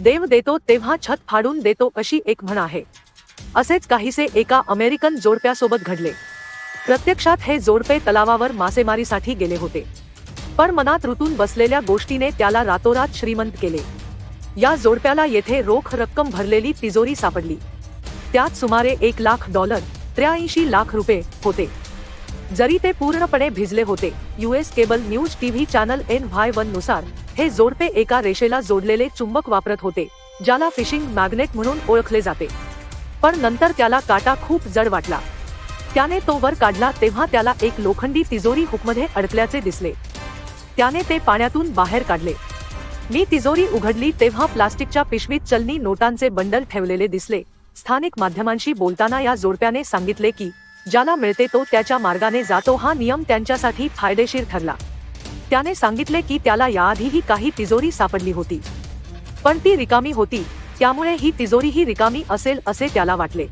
देव देतो तेव्हा छत फाडून देतो अशी एक म्हण आहे. असेच काहीसे एका अमेरिकन जोडप्यासोबत घडले. प्रत्यक्षात हे जोडपे तलावावर मासेमारीसाठी गेले होते. पण मनात ऋतून बसलेल्या गोष्टीने त्याला रातोरात श्रीमंत केले. या जोडप्याला येथे रोख रक्कम भरलेली तिजोरी सापडली. त्यात सुमारे एक लाख डॉलर त्र्याऐंशी लाख रुपये होते. जरी ते पूर्णपणे भिजले होते US cable news TV channel N Y वननुसार हे जोडपे एका रेषेला जोडलेले चुंबक वापरत होते ज्याला फिशिंग मॅग्नेट म्हणून ओळखले जाते. पण नंतर त्याला काटा खूप जड वाटला. त्याने तो वर काढला तेव्हा त्याला एक लोखंडी तिजोरी हुकमध्ये अडकल्याचे दिसले. त्याने ते पाण्यातून बाहेर काढले. मी तिजोरी उघडली तेव्हा प्लास्टिकच्या पिशवीत चलनी नोटांचे बंडल ठेवलेले दिसले. स्थानिक माध्यमांशी बोलताना या जोडप्याने सांगितले की ज्याला मिळते तो त्याच्या मार्गाने जातो हा नियम त्यांच्यासाठी फायदेशीर ठरला. त्याने सांगितले की त्याला याआधीही काही तिजोरी सापडली होती. पण ती रिकामी होती त्यामुळे ही तिजोरीही रिकामी असेल असे त्याला वाटले.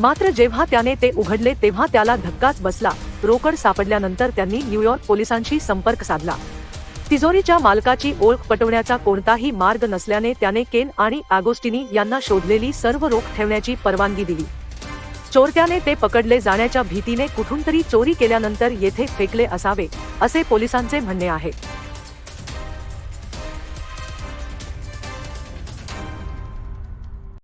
मात्र जेव्हा त्याने ते उघडले तेव्हा त्याला धक्काच बसला. रोकड सापडल्यानंतर त्यांनी न्यूयॉर्क पोलिसांशी संपर्क साधला. तिजोरीच्या मालकाची ओळख पटवण्याचा कोणताही मार्ग नसल्याने त्याने केन आणि अगोस्टिनी यांना शोधलेली सर्व रोख ठेवण्याची परवानगी दिली. चोरट्याने ते पकडले जाण्याच्या भीतीने कुठून तरी चोरी केल्यानंतर येथे फेकले असावे असे पोलिसांचे म्हणणे आहे.